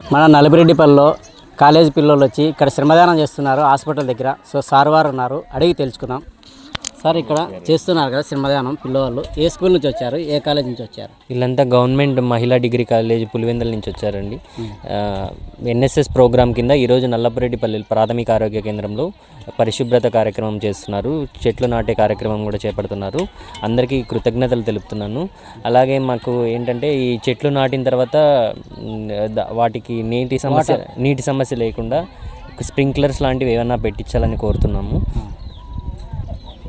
మన నలబిరెడ్డిపల్లిలో కాలేజీ పిల్లలు వచ్చి ఇక్కడ శ్రమదానం చేస్తున్నారు హాస్పిటల్ దగ్గర. సో సార్ వారు ఉన్నారు. అడిగి తెలుసుకుందాం. సార్ ఇక్కడ చేస్తున్నారు కదా శ్రమదానం పిల్లవాళ్ళు. ఏ స్కూల్ నుంచి వచ్చారు? ఏ కాలేజ్ నుంచి వచ్చారు? వీళ్ళంతా గవర్నమెంట్ మహిళా డిగ్రీ కాలేజ్ పులివెందుల నుంచి వచ్చారండి. ఎన్ఎస్ఎస్ ప్రోగ్రామ్ కింద ఈరోజు నల్లపరెడ్డిపల్లి ప్రాథమిక ఆరోగ్య కేంద్రంలో పరిశుభ్రత కార్యక్రమం చేస్తున్నారు. చెట్లు నాటే కార్యక్రమం కూడా చేపడుతున్నారు. అందరికీ కృతజ్ఞతలు తెలుపుతున్నాను. అలాగే మాకు ఏంటంటే ఈ చెట్లు నాటిన తర్వాత వాటికి నీటి సమస్య నీటి సమస్య లేకుండా స్ప్రింక్లర్స్ లాంటివి ఏమైనా పెట్టించాలని కోరుతున్నాము.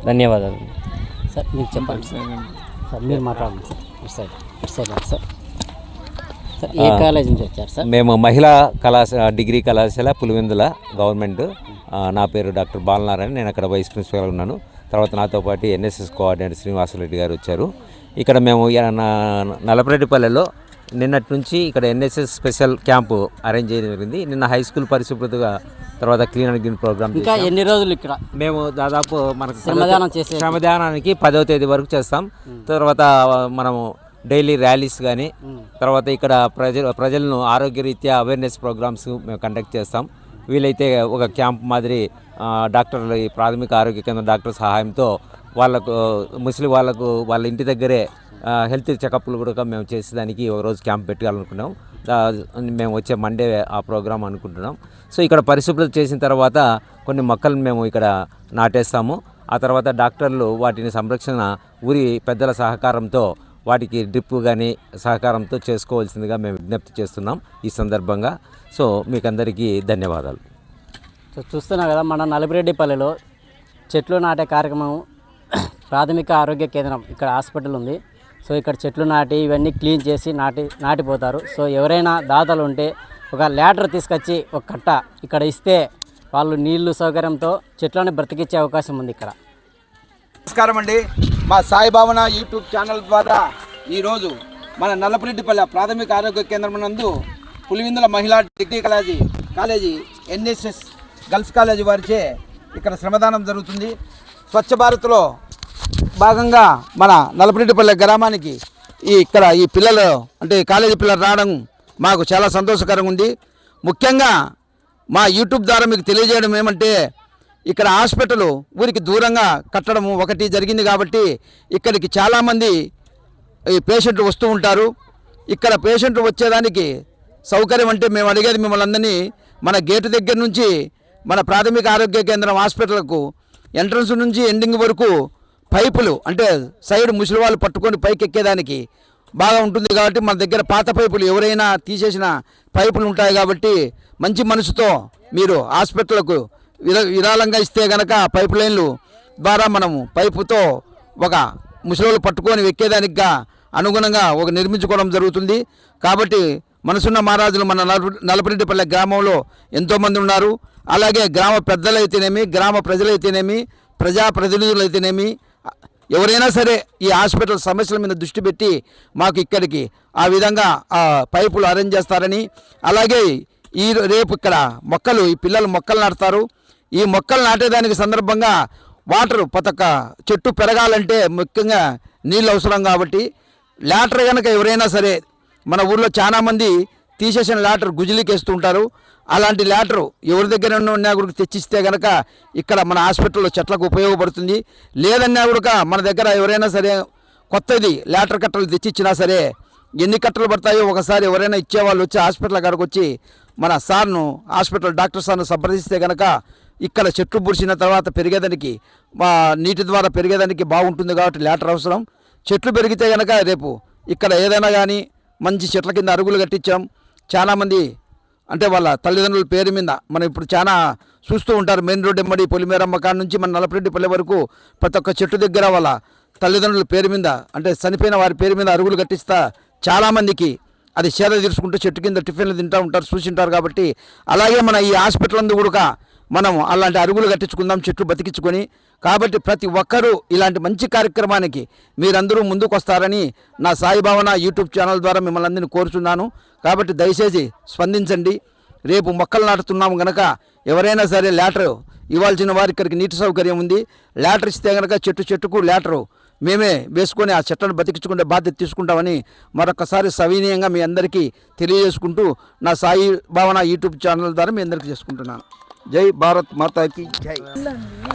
ధన్యవాదాలు. సార్ మీకు చెప్పండి సార్. సార్ మీరు మాట్లాడండి సార్. ఇటు సైడ్ ఇటు సైడ్ రండి సార్. సార్ ఏ కాలేజ్ నుంచి వచ్చారు సార్? మేము మహిళా కళాశాల డిగ్రీ కళాశాల పులివెందుల గవర్నమెంట్. నా పేరు డాక్టర్ బాలనారాయణ. నేను అక్కడ వైస్ ప్రిన్సిపల్ ఉన్నాను. తర్వాత నాతో పాటు ఎన్ఎస్ఎస్ కోఆర్డినేటర్ శ్రీనివాసరెడ్డి గారు వచ్చారు. ఇక్కడ మేము నలపరెడ్డిపల్లెలో నిన్నటి నుంచి ఇక్కడ ఎన్ఎస్ఎస్ స్పెషల్ క్యాంపు అరేంజ్ చేయడం జరిగింది. నిన్న హై స్కూల్ పరిశుభ్రతగా తర్వాత క్లీన్ అండ్ గ్రీన్ ప్రోగ్రామ్ ఇంకా ఎన్ని రోజులు ఇక్కడ? మేము దాదాపు మనకు శ్రమదానం చేసే శ్రమదానానికి పదవ తేదీ వరకు చేస్తాం. తర్వాత మనము డైలీ ర్యాలీస్ కానీ తర్వాత ఇక్కడ ప్రజలు ప్రజలను ఆరోగ్యరీత్యా అవేర్నెస్ ప్రోగ్రామ్స్ మేము కండక్ట్ చేస్తాం. వీలైతే ఒక క్యాంప్ మాదిరి డాక్టర్లు ఈ ప్రాథమిక ఆరోగ్య కేంద్రం డాక్టర్ సహాయంతో వాళ్ళకు ముసలి వాళ్ళకు వాళ్ళ ఇంటి దగ్గరే హెల్త్ చెకప్లు కూడా మేము చేసేదానికి ఒక రోజు క్యాంప్ పెట్టాలనుకున్నాం మేము వచ్చే మండే ఆ ప్రోగ్రాం అనుకుంటున్నాం. సో ఇక్కడ పరిశుభ్రత చేసిన తర్వాత కొన్ని మొక్కలను మేము ఇక్కడ నాటేస్తాము. ఆ తర్వాత డాక్టర్లు వాటిని సంరక్షణ ఊరి పెద్దల సహకారంతో వాటికి డ్రిప్ కానీ సహకారంతో చేసుకోవాల్సిందిగా మేము విజ్ఞప్తి చేస్తున్నాం ఈ సందర్భంగా. సో మీకు అందరికీ ధన్యవాదాలు. సో చూస్తున్నాం కదా మన నలబిరెడ్డిపల్లిలో చెట్లు నాటే కార్యక్రమం ప్రాథమిక ఆరోగ్య కేంద్రం ఇక్కడ హాస్పిటల్ ఉంది. సో ఇక్కడ చెట్లు నాటి ఇవన్నీ క్లీన్ చేసి నాటి నాటిపోతారు. సో ఎవరైనా దాతలు ఉంటే ఒక ల్యాటర్ తీసుకొచ్చి ఒక కట్ట ఇక్కడ ఇస్తే వాళ్ళు నీళ్ళు సౌకర్యంతో చెట్లను బ్రతికిచ్చే అవకాశం ఉంది ఇక్కడ. నమస్కారం అండి. మా సాయి భావన యూట్యూబ్ ఛానల్ ద్వారా ఈరోజు మన నల్లపరెడ్డిపల్లె ప్రాథమిక ఆరోగ్య కేంద్రం నందు పులివిందుల మహిళా degree college college NSS girls college వారిచే ఇక్కడ శ్రమదానం జరుగుతుంది. స్వచ్ఛ భారత్లో భాగంగా మన నలపరెడ్డిపల్లె గ్రామానికి ఈ ఇక్కడ ఈ పిల్లలు అంటే కాలేజీ పిల్లలు రావడం మాకు చాలా సంతోషకరంగా ఉంది. ముఖ్యంగా మా యూట్యూబ్ ద్వారా మీకు తెలియజేయడం ఏమంటే ఇక్కడ హాస్పిటల్ ఊరికి దూరంగా కట్టడం ఒకటి జరిగింది కాబట్టి ఇక్కడికి చాలామంది ఈ పేషెంట్లు వస్తూ ఉంటారు. ఇక్కడ పేషెంట్లు వచ్చేదానికి సౌకర్యం అంటే మేము అడిగేది మిమ్మల్ని అందరినీ మన గేటు దగ్గర నుంచి మన ప్రాథమిక ఆరోగ్య కేంద్రం హాస్పిటల్కు ఎంట్రన్స్ నుంచి ఎండింగ్ వరకు పైపులు అంటే సైడ్ ముసలి వాళ్ళు పట్టుకొని పైకి ఎక్కేదానికి బాగా ఉంటుంది కాబట్టి మన దగ్గర పాత పైపులు ఎవరైనా తీసేసిన పైపులు ఉంటాయి కాబట్టి మంచి మనసుతో మీరు హాస్పిటల్కు విరా విరాళంగా ఇస్తే గనక పైప్ లైన్లు ద్వారా మనము పైపుతో ఒక ముసలోళ్ళు పట్టుకొని ఎక్కేదానికిగా అనుగుణంగా ఒక నిర్మించుకోవడం జరుగుతుంది. కాబట్టి మనసున్న మహారాజులు మన నలపరెడ్డిపల్లె గ్రామంలో ఎంతోమంది ఉన్నారు. అలాగే గ్రామ పెద్దలైతేనేమి గ్రామ ప్రజలైతేనేమి ప్రజాప్రతినిధులైతేనేమి ఎవరైనా సరే ఈ హాస్పిటల్ సమస్యల మీద దృష్టి పెట్టి మాకు ఇక్కడికి ఆ విధంగా ఆ పైపులు అరేంజ్ చేస్తారని అలాగే ఈ రేపు ఇక్కడ మొక్కలు ఈ పిల్లలు మొక్కలు నాటుతారు. ఈ మొక్కలు నాటేదానికి సందర్భంగా వాటర్ పతక చెట్టు పెరగాలంటే ముఖ్యంగా నీళ్ళు అవసరం కాబట్టి లాటర్ కనుక ఎవరైనా సరే మన ఊర్లో చాలామంది తీసేసిన లాటర్ గుజిలీకేస్తుంటారు అలాంటి లాటర్ ఎవరి దగ్గర ఉన్నా కూడా తెచ్చిస్తే కనుక ఇక్కడ మన హాస్పిటల్లో చెట్లకు ఉపయోగపడుతుంది. లేదన్నా కూడా మన దగ్గర ఎవరైనా సరే కొత్తది లాటర్ కట్టలు తెచ్చిచ్చినా సరే ఎన్ని కట్టలు పడతాయో ఒకసారి ఎవరైనా ఇచ్చేవాళ్ళు వచ్చి హాస్పిటల్ కాడికి వచ్చి మన సార్ను హాస్పిటల్ డాక్టర్ సార్ను సంప్రదిస్తే కనుక ఇక్కడ చెట్లు పుడిచిన తర్వాత పెరిగేదానికి మా నీటి ద్వారా పెరిగేదానికి బాగుంటుంది కాబట్టి లాటర్ అవసరం. చెట్లు పెరిగితే కనుక రేపు ఇక్కడ ఏదైనా కానీ మంచి చెట్ల కింద అరుగులు కట్టించాం. చాలామంది అంటే వాళ్ళ తల్లిదండ్రుల పేరు మీద మనం ఇప్పుడు చాలా చూస్తూ ఉంటారు. మెయిన్ రోడ్ ఎమ్మడి పొలిమేరమ్మ కాడ నుంచి మన నలపరెడ్డి పల్లె వరకు ప్రతి ఒక్క చెట్టు దగ్గర వాళ్ళ తల్లిదండ్రుల పేరు మీద అంటే చనిపోయిన వారి పేరు మీద అరుగులు కట్టిస్తా చాలామందికి అది సేద తీసుకుంటూ చెట్టు కింద టిఫిన్లు తింటూ ఉంటారు చూసింటారు కాబట్టి అలాగే మన ఈ హాస్పిటల్ అందు కూడా మనం అలాంటి అరుగులు కట్టించుకుందాం చెట్లు బతికించుకొని. కాబట్టి ప్రతి ఒక్కరూ ఇలాంటి మంచి కార్యక్రమానికి మీరందరూ ముందుకు వస్తారని నా సాయిభావన యూట్యూబ్ ఛానల్ ద్వారా మిమ్మల్ని అందరినీ కోరుచున్నాను. కాబట్టి దయచేసి స్పందించండి. రేపు మొక్కలు నాటుతున్నాము గనక ఎవరైనా సరే లేటరు ఇవ్వాల్సిన వారి ఇక్కడికి నీటి సౌకర్యం ఉంది. లేటర్ ఇస్తే గనక చెట్టు చెట్టుకు లేటరు మేమే వేసుకొని ఆ చెట్లను బతికించుకునే బాధ్యత తీసుకుంటామని మరొకసారి సవినీయంగా మీ అందరికీ తెలియజేసుకుంటూ నా సాయి భావన యూట్యూబ్ ఛానల్ ద్వారా మీ అందరికీ చేసుకుంటున్నాను. జై భారత్ మాతాకి జై.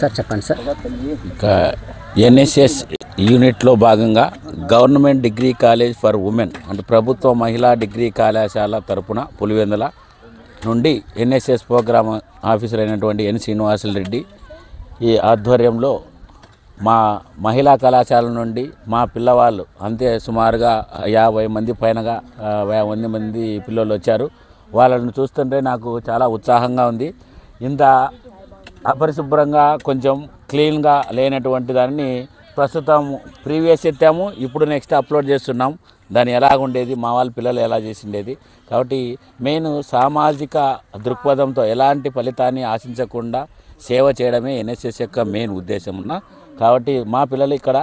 సార్ చెప్పండి సార్. ఇంకా ఎన్ఎస్ఎస్ యూనిట్లో భాగంగా government degree college for women అంటే ప్రభుత్వ మహిళా డిగ్రీ కళాశాల తరపున పులివెందుల నుండి ఎన్ఎస్ఎస్ ప్రోగ్రామ్ ఆఫీసర్ అయినటువంటి ఎన్ శ్రీనివాసులు రెడ్డి ఈ ఆధ్వర్యంలో మా మహిళా కళాశాల నుండి మా పిల్లవాళ్ళు అంతే సుమారుగా యాభై మంది పైనగా యాభై మంది మంది పిల్లలు వచ్చారు. వాళ్ళని చూస్తుంటే నాకు చాలా ఉత్సాహంగా ఉంది. ఇంత అపరిశుభ్రంగా కొంచెం క్లీన్గా లేనటువంటి దాన్ని ప్రస్తుతం ప్రీవియస్ ఎత్తాము. ఇప్పుడు నెక్స్ట్ అప్లోడ్ చేస్తున్నాం. దాన్ని ఎలాగుండేది మా వాళ్ళ పిల్లలు ఎలా చేసిండేది. కాబట్టి మెయిన్ సామాజిక దృక్పథంతో ఎలాంటి ఫలితాన్ని ఆశించకుండా సేవ చేయడమే ఎన్ఎస్ఎస్ యొక్క మెయిన్ ఉద్దేశం ఉన్న కాబట్టి మా పిల్లలు ఇక్కడ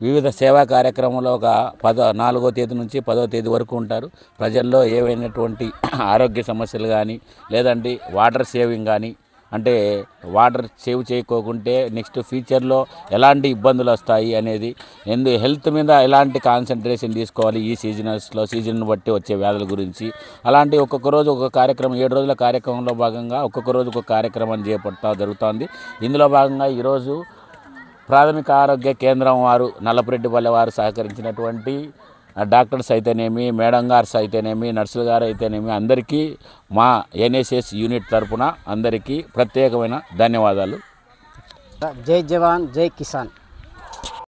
వివిధ సేవా కార్యక్రమంలో ఒక పదో నాలుగో తేదీ నుంచి పదో తేదీ వరకు ఉంటారు. ప్రజల్లో ఏవైనటువంటి ఆరోగ్య సమస్యలు కానీ లేదంటే వాటర్ సేవింగ్ కానీ అంటే వాటర్ సేవ్ చేయకోకుంటే నెక్స్ట్ ఫ్యూచర్లో ఎలాంటి ఇబ్బందులు వస్తాయి అనేది ఎందు హెల్త్ మీద ఎలాంటి కాన్సన్ట్రేషన్ తీసుకోవాలి ఈ సీజనల్స్లో సీజన్ బట్టి వచ్చే వ్యాధుల గురించి. అలాంటి ఒక్కొక్క రోజు ఒక్కొక్క కార్యక్రమం ఏడు రోజుల కార్యక్రమంలో భాగంగా ఒక్కొక్క రోజు ఒక కార్యక్రమం చేపట్టా జరుగుతోంది. ఇందులో భాగంగా ఈరోజు ప్రాథమిక ఆరోగ్య కేంద్రం వారు నల్లపురెడ్డిపల్లె వారు సహకరించినటువంటి డాక్టర్స్ అయితేనేమి మేడం గారు అయితేనేమి నర్సులు గారు అయితేనేమి అందరికీ మా ఎన్ఎస్ఎస్ యూనిట్ తరపున అందరికీ ప్రత్యేకమైన ధన్యవాదాలు. జై జవాన్ జై కిసాన్.